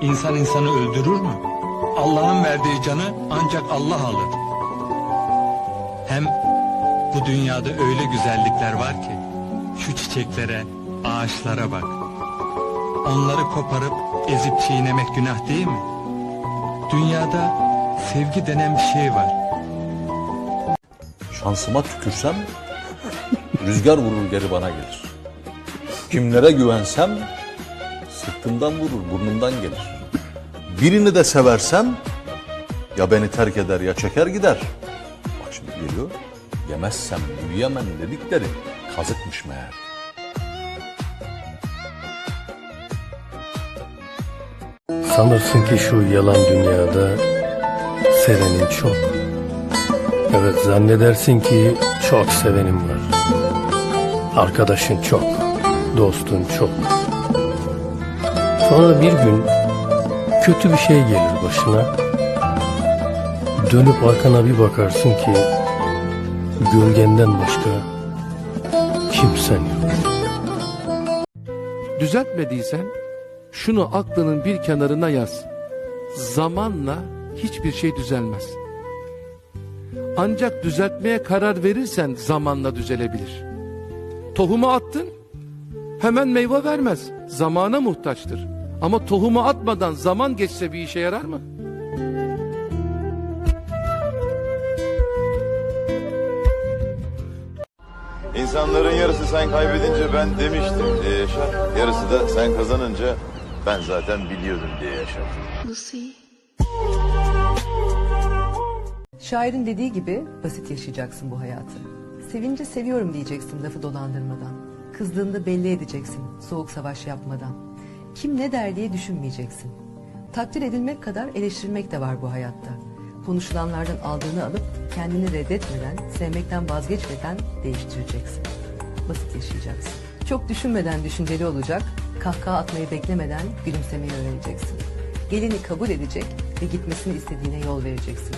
İnsan insanı öldürür mü? Allah'ın verdiği canı ancak Allah alır. Hem bu dünyada öyle güzellikler var ki şu çiçeklere, ağaçlara bak. Onları koparıp ezip çiğnemek günah değil mi? Dünyada sevgi denen bir şey var. Şansıma tükürsem rüzgar vurur geri bana gelir. Kimlere güvensem sırtımdan vurur burnumdan gelir. Birini de seversem ya beni terk eder ya çeker gider. Bak şimdi geliyor. Yemezsem yürüyemem dedikleri kazıkmış meğer. Sanırsın ki şu yalan dünyada sevenin çok. Evet zannedersin ki çok sevenim var. Arkadaşın çok, dostun çok. Sonra bir gün kötü bir şey gelir başına. Dönüp arkana bir bakarsın ki gölgenden başka kimsen yok. Düzeltmediysen şunu aklının bir kenarına yaz. Zamanla hiçbir şey düzelmez. Ancak düzeltmeye karar verirsen zamanla düzelebilir. Tohumu attın hemen meyve vermez. Zamana muhtaçtır. Ama tohumu atmadan zaman geçse bir işe yarar mı? İnsanların yarısı sen kaybedince ben demiştim diye yaşar. Yarısı da sen kazanınca ben zaten biliyordum diye yaşar. Şairin dediği gibi basit yaşayacaksın bu hayatı. Sevince seviyorum diyeceksin lafı dolandırmadan. Kızdığında belli edeceksin soğuk savaş yapmadan. Kim ne der diye düşünmeyeceksin. Takdir edilmek kadar eleştirmek de var bu hayatta. Konuşulanlardan aldığını alıp kendini reddetmeden, sevmekten vazgeçmeden değiştireceksin. Basit yaşayacaksın. Çok düşünmeden düşünceli olacak, kahkaha atmayı beklemeden gülümsemeyi öğreneceksin. Gelini kabul edecek ve gitmesini istediğine yol vereceksin.